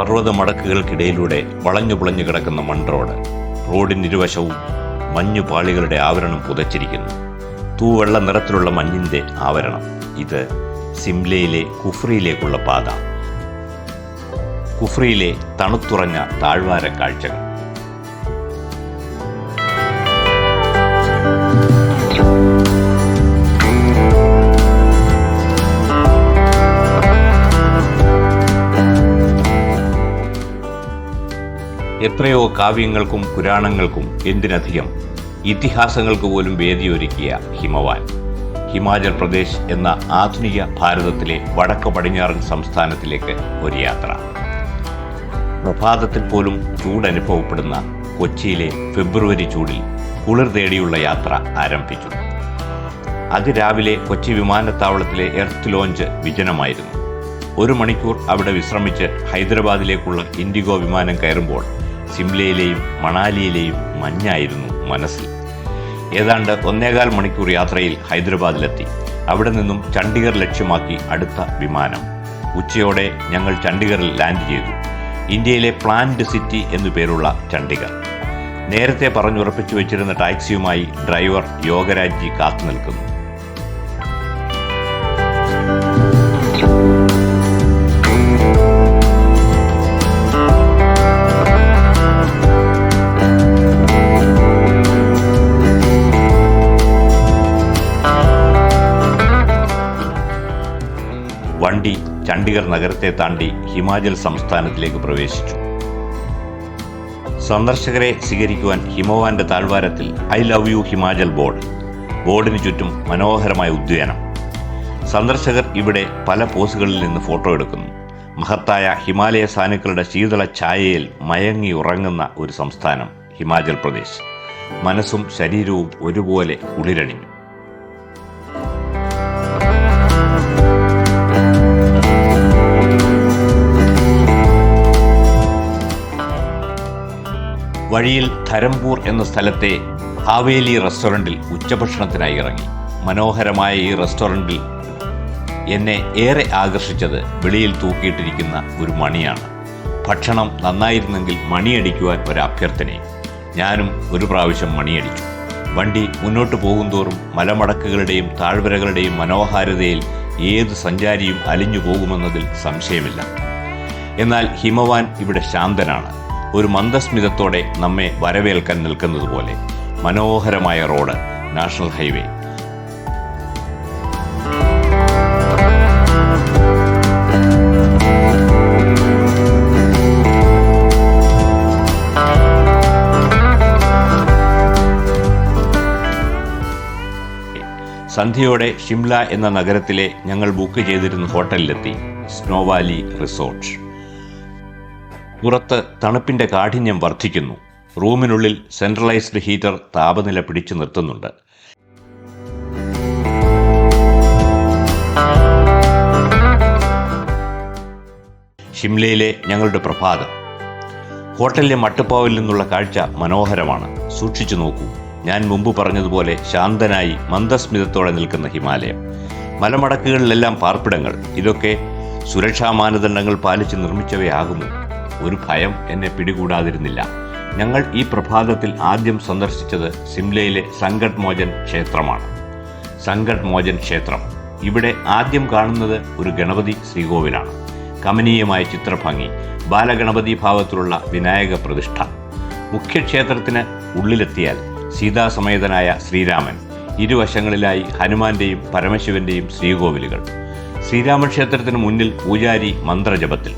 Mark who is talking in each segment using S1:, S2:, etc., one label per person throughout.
S1: പർവത മടക്കുകൾക്കിടയിലൂടെ വളഞ്ഞു പുളഞ്ഞു കിടക്കുന്ന മൺറോഡ്. റോഡിനിരുവശവും മഞ്ഞു പാളികളുടെ ആവരണം പുതച്ചിരിക്കുന്നു. തൂവെള്ള നിറത്തിലുള്ള മഞ്ഞിന്റെ ആവരണം. ഇത് സിംലയിലെ കുഫ്രിയിലേക്കുള്ള പാത. കുഫ്രിയിലെ തണുത്തുറഞ്ഞ താഴ്വാര കാഴ്ചകൾ. എത്രയോ കാവ്യങ്ങൾക്കും പുരാണങ്ങൾക്കും എന്തിനധികം ഇതിഹാസങ്ങൾക്ക് പോലും വേദിയൊരുക്കിയ ഹിമവാൻ. ഹിമാചൽ പ്രദേശ് എന്ന ആധുനിക ഭാരതത്തിലെ വടക്ക് പടിഞ്ഞാറൻ സംസ്ഥാനത്തിലേക്ക് ഒരു യാത്ര. പ്രഭാതത്തിൽ പോലും ചൂടനുഭവപ്പെടുന്ന കൊച്ചിയിലെ ഫെബ്രുവരി ചൂടിൽ കുളിർ തേടിയുള്ള യാത്ര ആരംഭിച്ചു. അതിരാവിലെ കൊച്ചി വിമാനത്താവളത്തിലെ എർത്ത് ലോഞ്ച് വിജനമായിരുന്നു. ഒരു മണിക്കൂർ അവിടെ വിശ്രമിച്ച് ഹൈദരാബാദിലേക്കുള്ള ഇൻഡിഗോ വിമാനം കയറുമ്പോൾ സിംലയിലെയും മണാലിയിലെയും മഞ്ഞായിരുന്നു മനസ്സിൽ. ഏതാണ്ട് ഒന്നേകാൽ മണിക്കൂർ യാത്രയിൽ ഹൈദരാബാദിലെത്തി. അവിടെ നിന്നും ചണ്ഡീഗർ ലക്ഷ്യമാക്കി അടുത്ത വിമാനം. ഉച്ചയോടെ ഞങ്ങൾ ചണ്ഡീഗറിൽ ലാൻഡ് ചെയ്തു. ഇന്ത്യയിലെ പ്ലാന്റ് സിറ്റി എന്നു പേരുള്ള ചണ്ഡീഗഡ് നേരത്തെ പറഞ്ഞുറപ്പിച്ചു വെച്ചിരുന്ന ടാക്സിയുമായി ഡ്രൈവർ യോഗരാജ് ജി കാത്തു നിൽക്കുന്നു വണ്ടി ചണ്ഡീഗഡ് നഗരത്തെ താണ്ടി ഹിമാചൽ സംസ്ഥാനത്തിലേക്ക് പ്രവേശിച്ചു. സന്ദർശകരെ സ്വീകരിക്കുവാൻ ഹിമവാന്റെ താഴ്വാരത്തിൽ I love you Himachal board ബോർഡിന് ചുറ്റും മനോഹരമായ ഉദ്യാനം. സന്ദർശകർ ഇവിടെ പല പോസുകളിൽ നിന്ന് ഫോട്ടോ എടുക്കുന്നു. മഹത്തായ ഹിമാലയ സാനുക്കളുടെ ശീതള ഛായയിൽ മയങ്ങി ഉറങ്ങുന്ന ഒരു സംസ്ഥാനം ഹിമാചൽ പ്രദേശ്. മനസ്സും ശരീരവും ഒരുപോലെ കുളിരണിഞ്ഞു. വഴിയിൽ ധരംപൂർ എന്ന സ്ഥലത്തെ ഹാവേലി റെസ്റ്റോറന്റിൽ ഉച്ചഭക്ഷണത്തിനായി ഇറങ്ങി. മനോഹരമായ ഈ റെസ്റ്റോറന്റിൽ എന്നെ ഏറെ ആകർഷിച്ചത് വെളിയിൽ തൂക്കിയിട്ടിരിക്കുന്ന ഒരു മണിയാണ്. ഭക്ഷണം നന്നായിരുന്നെങ്കിൽ മണിയടിക്കുവാൻ ഒരു അഭ്യർത്ഥനയും ഞാനും ഒരു പ്രാവശ്യം മണിയടിച്ചു. വണ്ടി മുന്നോട്ട് പോകുന്തോറും മലമടക്കുകളുടെയും താഴ്വരകളുടെയും മനോഹാരിതയിൽ ഏത് സഞ്ചാരിയും അലിഞ്ഞു പോകുമെന്നതിൽ സംശയമില്ല. എന്നാൽ ഹിമവാൻ ഇവിടെ ശാന്തനാണ്. ഒരു മന്ദസ്മിതത്തോടെ നമ്മെ വരവേൽക്കാൻ നിൽക്കുന്നത് പോലെ. മനോഹരമായ റോഡ് നാഷണൽ ഹൈവേ. സന്ധ്യയോടെ ഷിംല എന്ന നഗരത്തിലെ ഞങ്ങൾ ബുക്ക് ചെയ്തിരുന്ന ഹോട്ടലിലെത്തി. Snow valley resort. പുറത്ത് തണുപ്പിന്റെ കാഠിന്യം വർദ്ധിക്കുന്നു. റൂമിനുള്ളിൽ സെൻട്രലൈസ്ഡ് ഹീറ്റർ താപനില പിടിച്ചു നിർത്തുന്നുണ്ട്. ഷിംലയിലെ ഞങ്ങളുടെ പ്രഭാതം. ഹോട്ടലിലെ മട്ടുപ്പാവിൽ നിന്നുള്ള കാഴ്ച മനോഹരമാണ്. സൂക്ഷിച്ചു നോക്കൂ. ഞാൻ മുമ്പ് പറഞ്ഞതുപോലെ ശാന്തനായി മന്ദസ്മിതത്തോടെ നിൽക്കുന്ന ഹിമാലയം. മലമടക്കുകളിലെല്ലാം പാർപ്പിടങ്ങൾ. ഇതൊക്കെ സുരക്ഷാ മാനദണ്ഡങ്ങൾ പാലിച്ച് നിർമ്മിച്ചവയാകുമോ ഒരു ഭയം എന്നെ പിടികൂടാതിരുന്നില്ല. ഞങ്ങൾ ഈ പ്രഭാതത്തിൽ ആദ്യം സന്ദർശിച്ചത് സിംലയിലെ സങ്കട്ട് മോചൻ ക്ഷേത്രമാണ്. സങ്കട്ട് മോചൻ ക്ഷേത്രം. ഇവിടെ ആദ്യം കാണുന്നത് ഒരു ഗണപതി ശ്രീകോവിലാണ്. കമനീയമായ ചിത്രഭംഗി ബാലഗണപതി ഭാവത്തിലുള്ള വിനായക പ്രതിഷ്ഠ. മുഖ്യക്ഷേത്രത്തിന് ഉള്ളിലെത്തിയാൽ സീതാസമേതനായ ശ്രീരാമൻ ഇരുവശങ്ങളിലായി ഹനുമാന്റെയും പരമശിവന്റെയും ശ്രീകോവിലുകൾ. ശ്രീരാമക്ഷേത്രത്തിന് മുന്നിൽ പൂജാരി മന്ത്രജപത്തിൽ.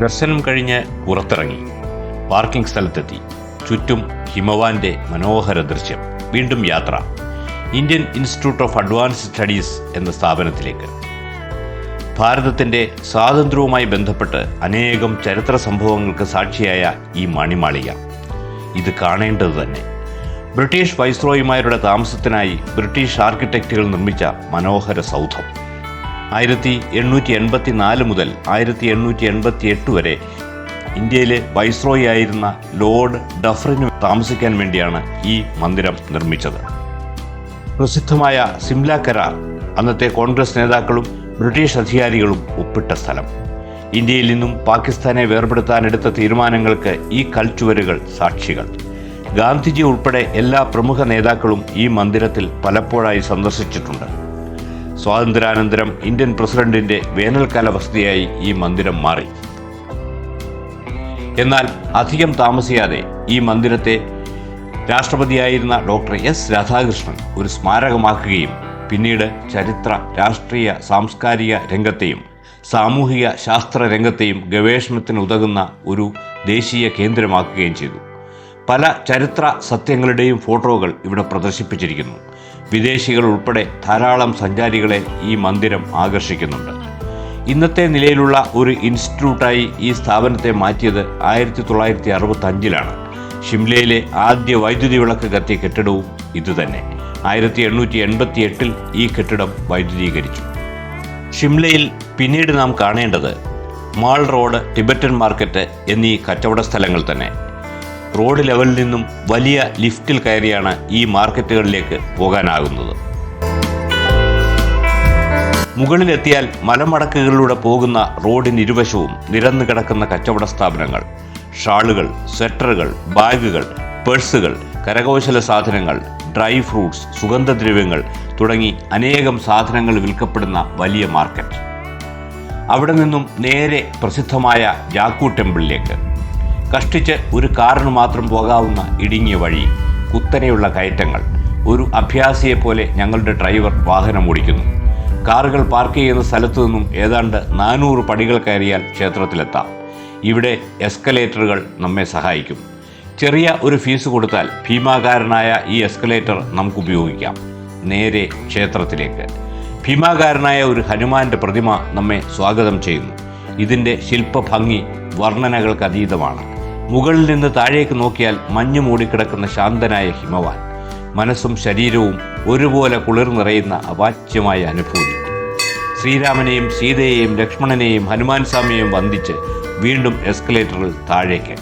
S1: ദർശനം കഴിഞ്ഞ് പുറത്തിറങ്ങി. പാർക്കിംഗ് സ്ഥലത്തെത്തി. ചുറ്റും ഹിമവാന്റെ മനോഹര ദൃശ്യം. വീണ്ടും യാത്ര. Indian Institute of Advance Studies എന്ന സ്ഥാപനത്തിലേക്ക്. ഭാരതത്തിന്റെ സ്വാതന്ത്ര്യവുമായി ബന്ധപ്പെട്ട് അനേകം ചരിത്ര സംഭവങ്ങൾക്ക് സാക്ഷിയായ ഈ മണിമാളിക. ഇത് കാണേണ്ടത് തന്നെ. ബ്രിട്ടീഷ് വൈസ്രോയിമാരുടെ താമസത്തിനായി ബ്രിട്ടീഷ് ആർക്കിടെക്റ്റുകൾ നിർമ്മിച്ച മനോഹര സൗധം. ആയിരത്തി എണ്ണൂറ്റി എൺപത്തി നാല് മുതൽ ആയിരത്തി എണ്ണൂറ്റി എൺപത്തി എട്ട് വരെ ഇന്ത്യയിലെ വൈസ്രോയി ആയിരുന്ന ലോർഡ് ഡഫറിന് താമസിക്കാൻ വേണ്ടിയാണ് ഈ മന്ദിരം നിർമ്മിച്ചത്. പ്രസിദ്ധമായ സിംല കരാർ അന്നത്തെ കോൺഗ്രസ് നേതാക്കളും ബ്രിട്ടീഷ് അധികാരികളും ഒപ്പിട്ട സ്ഥലം. ഇന്ത്യയിൽ നിന്നും പാകിസ്ഥാനെ വേർപെടുത്താനെടുത്ത തീരുമാനങ്ങൾക്ക് ഈ കൽച്ചുവരുകൾ സാക്ഷികൾ. ഗാന്ധിജി ഉൾപ്പെടെ എല്ലാ പ്രമുഖ നേതാക്കളും ഈ മന്ദിരത്തിൽ പലപ്പോഴായി സന്ദർശിച്ചിട്ടുണ്ട്. സ്വാതന്ത്ര്യാനന്തരം ഇന്ത്യൻ പ്രസിഡന്റിന്റെ വേനൽക്കാല വസതിയായി ഈ മന്ദിരം മാറി. എന്നാൽ അധികം താമസിയാതെ ഈ മന്ദിരത്തെ രാഷ്ട്രപതിയായിരുന്ന ഡോക്ടർ എസ് രാധാകൃഷ്ണൻ ഒരു സ്മാരകമാക്കുകയും പിന്നീട് ചരിത്ര രാഷ്ട്രീയ സാംസ്കാരിക രംഗത്തെയും സാമൂഹിക ശാസ്ത്ര രംഗത്തെയും ഗവേഷണത്തിന് ഉതകുന്ന ഒരു ദേശീയ കേന്ദ്രമാക്കുകയും ചെയ്തു. പല ചരിത്ര സത്യങ്ങളുടെയും ഫോട്ടോകൾ ഇവിടെ പ്രദർശിപ്പിച്ചിരിക്കുന്നു. വിദേശികൾ ഉൾപ്പെടെ ധാരാളം സഞ്ചാരികളെ ഈ മന്ദിരം ആകർഷിക്കുന്നുണ്ട്. ഇന്നത്തെ നിലയിലുള്ള ഒരു ഇൻസ്റ്റിറ്റ്യൂട്ടായി ഈ സ്ഥാപനത്തെ മാറ്റിയത് ആയിരത്തി തൊള്ളായിരത്തി അറുപത്തി അഞ്ചിലാണ് ഷിംലയിലെ ആദ്യ വൈദ്യുതി വിളക്ക് കത്തിയ കെട്ടിടവും ഇതുതന്നെ. ആയിരത്തി എണ്ണൂറ്റി എൺപത്തി എട്ടിൽ ഈ കെട്ടിടം വൈദ്യുതീകരിച്ചു. ഷിംലയിൽ പിന്നീട് നാം കാണേണ്ടത് മാൾ റോഡ് ടിബറ്റൻ മാർക്കറ്റ് എന്നീ കച്ചവട സ്ഥലങ്ങൾ തന്നെ. റോഡ് ലെവലിൽ നിന്നും വലിയ ലിഫ്റ്റിൽ കയറിയാണ് ഈ മാർക്കറ്റുകളിലേക്ക് പോകാനാകുന്നത്. മുകളിലെത്തിയാൽ മലമടക്കുകളിലൂടെ പോകുന്ന റോഡിന് ഇരുവശവും നിരന്നു കിടക്കുന്ന കച്ചവട സ്ഥാപനങ്ങൾ ഷാളുകൾ സ്വെറ്ററുകൾ ബാഗുകൾ പേഴ്സുകൾ കരകൗശല സാധനങ്ങൾ ഡ്രൈ ഫ്രൂട്ട്സ് സുഗന്ധദ്രവ്യങ്ങൾ തുടങ്ങി അനേകം സാധനങ്ങൾ വിൽക്കപ്പെടുന്ന വലിയ മാർക്കറ്റ്. അവിടെ നിന്നും നേരെ പ്രസിദ്ധമായ ജാക്കു ടെമ്പിളിലേക്ക്. കഷ്ടിച്ച് ഒരു കാറിന് മാത്രം പോകാവുന്ന ഇടുങ്ങിയ വഴി കുത്തനെയുള്ള കയറ്റങ്ങൾ ഒരു അഭ്യാസിയെപ്പോലെ ഞങ്ങളുടെ ഡ്രൈവർ വാഹനം ഓടിക്കുന്നു. കാറുകൾ പാർക്ക് ചെയ്യുന്ന സ്ഥലത്തു നിന്നും ഏതാണ്ട് നാനൂറ് പടികൾ കയറിയാൽ ക്ഷേത്രത്തിലെത്താം. ഇവിടെ എസ്കലേറ്ററുകൾ നമ്മെ സഹായിക്കും. ചെറിയ ഒരു ഫീസ് കൊടുത്താൽ ഭീമാകാരനായ ഈ എസ്കലേറ്റർ നമുക്ക് ഉപയോഗിക്കാം. നേരെ ക്ഷേത്രത്തിലേക്ക്. ഭീമാകാരനായ ഒരു ഹനുമാന്റെ പ്രതിമ നമ്മെ സ്വാഗതം ചെയ്യുന്നു. ഇതിന്റെ ശില്പഭംഗി വർണനകൾക്ക് അതീതമാണ്. മുകളിൽ നിന്ന് താഴേക്ക് നോക്കിയാൽ മഞ്ഞു മൂടിക്കിടക്കുന്ന ശാന്തനായ ഹിമവാൻ. മനസ്സും ശരീരവും ഒരുപോലെ കുളിർ നിറയുന്ന അവാച്യമായ അനുഭൂതി. ശ്രീരാമനെയും സീതയെയും ലക്ഷ്മണനെയും ഹനുമാൻ സ്വാമിയെയും വന്ദിച്ച് വീണ്ടും എസ്കലേറ്ററിൽ താഴേക്ക്.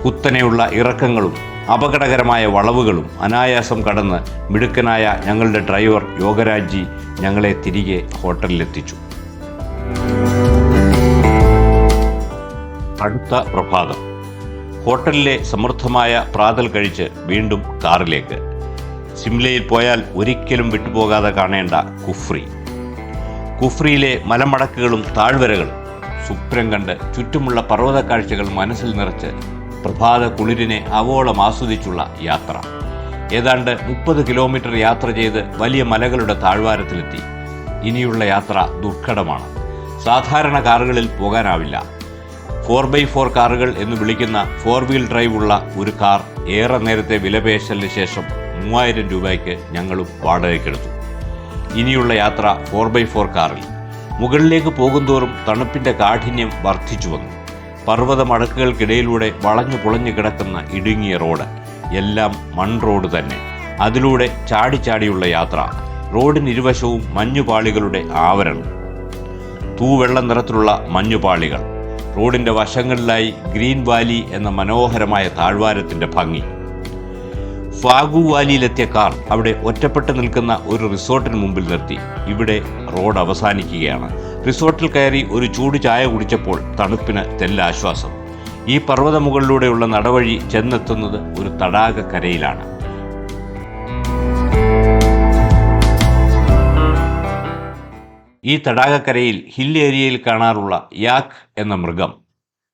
S1: കുത്തനെയുള്ള ഇറക്കങ്ങളും അപകടകരമായ വളവുകളും അനായാസം കടന്ന് മിടുക്കനായ ഞങ്ങളുടെ ഡ്രൈവർ യോഗരാജ് ഞങ്ങളെ തിരികെ ഹോട്ടലിലെത്തിച്ചു. അടുത്ത പ്രഭാതം. ഹോട്ടലിലെ സമൃദ്ധമായ പ്രാതൽ കഴിച്ച് വീണ്ടും കാറിലേക്ക്. സിംലയിൽ പോയാൽ ഒരിക്കലും വിട്ടുപോകാതെ കാണേണ്ട കുഫ്രി. കുഫ്രിയിലെ മലമടക്കുകളും താഴ്വരകളും സ്വപ്നം കണ്ട് ചുറ്റുമുള്ള പർവത കാഴ്ചകൾ മനസ്സിൽ നിറച്ച് പ്രഭാത കുളിരിനെ അവോളം ആസ്വദിച്ചുള്ള യാത്ര. ഏതാണ്ട് മുപ്പത് കിലോമീറ്റർ യാത്ര ചെയ്ത് വലിയ മലകളുടെ താഴ്വാരത്തിലെത്തി. ഇനിയുള്ള യാത്ര ദുർഘടമാണ്. സാധാരണ കാറുകളിൽ പോകാനാവില്ല. ഫോർ ബൈ ഫോർ കാറുകൾ എന്ന് വിളിക്കുന്ന ഫോർ വീൽ ഡ്രൈവ് ഉള്ള ഒരു കാർ ഏറെ നേരത്തെ വിലപേശലിന് ശേഷം മൂവായിരം രൂപയ്ക്ക് ഞങ്ങളും വാടകയ്ക്കെടുത്തു. ഇനിയുള്ള യാത്ര ഫോർ ബൈ ഫോർ കാറിൽ. മുകളിലേക്ക് പോകുന്തോറും തണുപ്പിന്റെ കാഠിന്യം വർദ്ധിച്ചു വന്നു. പർവത മടക്കുകൾക്കിടയിലൂടെ വളഞ്ഞു പുളഞ്ഞു കിടക്കുന്ന ഇടുങ്ങിയ റോഡ്. എല്ലാം മൺ റോഡ് തന്നെ. അതിലൂടെ ചാടി ചാടിയുള്ള യാത്ര. റോഡിന് ഇരുവശവും മഞ്ഞുപാളികളുടെ ആവരണം. തൂവെള്ള നിറത്തിലുള്ള മഞ്ഞുപാളികൾ. റോഡിന്റെ വശങ്ങളിലായി ഗ്രീൻ വാലി എന്ന മനോഹരമായ താഴ്വാരത്തിന്റെ ഭംഗി. ഫാഗു വാലിയിലെത്തിയ കാർ അവിടെ ഒറ്റപ്പെട്ട് നിൽക്കുന്ന ഒരു റിസോർട്ടിന് മുമ്പിൽ നിർത്തി. ഇവിടെ റോഡ് അവസാനിക്കുകയാണ്. റിസോർട്ടിൽ കയറി ഒരു ചൂട് ചായ കുടിച്ചപ്പോൾ തണുപ്പിന് തെല്ലാശ്വാസം. ഈ പർവതമുകളിലൂടെയുള്ള നടവഴി ചെന്നെത്തുന്നത് ഒരു തടാകക്കരയിലാണ് ഈ തടാകക്കരയിൽ ഹിൽ ഏരിയയിൽ കാണാറുള്ള യാക്ക് എന്ന മൃഗം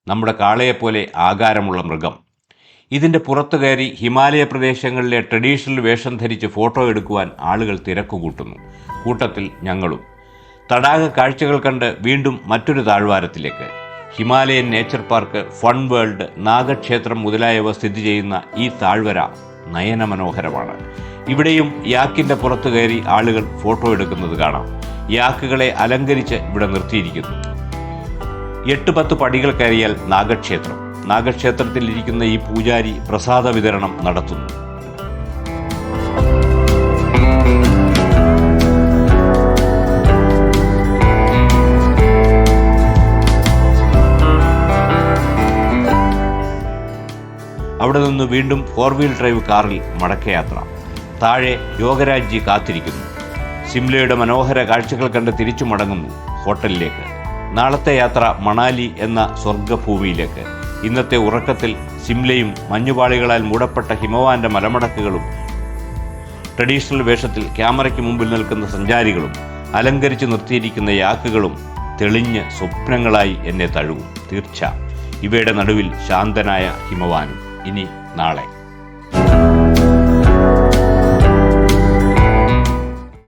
S1: നമ്മുടെ കാളയെപ്പോലെ ആകാരമുള്ള മൃഗം. ഇതിന്റെ പുറത്തു കയറി ഹിമാലയ പ്രദേശങ്ങളിലെ ട്രഡീഷണൽ വേഷം ധരിച്ച് ഫോട്ടോ എടുക്കുവാൻ ആളുകൾ തിരക്കുകൂട്ടുന്നു കൂട്ടത്തിൽ ഞങ്ങളും. തടാക കാഴ്ചകൾ കണ്ട് വീണ്ടും മറ്റൊരു താഴ്വാരത്തിലേക്ക്. Himalayan Nature Park Fun World നാഗക്ഷേത്രം മുതലായവ സ്ഥിതി ചെയ്യുന്ന ഈ താഴ്വര നയനമനോഹരമാണ്. ഇവിടെയും യാക്കിന്റെ പുറത്തു കയറി ആളുകൾ ഫോട്ടോ എടുക്കുന്നത് കാണാം. യാക്കുകളെ അലങ്കരിച്ച് ഇവിടെ നിർത്തിയിരിക്കുന്നു. എട്ട് പത്ത് പടികൾ കയറിയാൽ നാഗക്ഷേത്രം. നാഗക്ഷേത്രത്തിൽ ഇരിക്കുന്ന ഈ പൂജാരി പ്രസാദ വിതരണം നടത്തുന്നു. അവിടെ നിന്ന് വീണ്ടും ഫോർ വീൽ ഡ്രൈവ് കാറിൽ മടക്കയാത്ര. താഴെ യോഗരാജ്യ കാത്തിരിക്കുന്നു. സിംലയുടെ മനോഹര കാഴ്ചകൾ കണ്ട് തിരിച്ചു മടങ്ങുന്നു ഹോട്ടലിലേക്ക്. നാളത്തെ യാത്ര മണാലി എന്ന സ്വർഗഭൂമിയിലേക്ക് ഇന്നത്തെ ഉറക്കത്തിൽ സിംലയും മഞ്ഞുപാളികളാൽ മൂടപ്പെട്ട ഹിമവാന്റെ മലമടക്കുകളും ട്രഡീഷണൽ വേഷത്തിൽ ക്യാമറയ്ക്ക് മുമ്പിൽ നിൽക്കുന്ന സഞ്ചാരികളും അലങ്കരിച്ച് നിർത്തിയിരിക്കുന്ന യാക്കുകളും തെളിഞ്ഞ് സ്വപ്നങ്ങളായി എന്നെ തഴുകും. തീർച്ച. ഇവയുടെ നടുവിൽ ശാന്തനായ ഹിമവാനും. ഇനി നാളെ.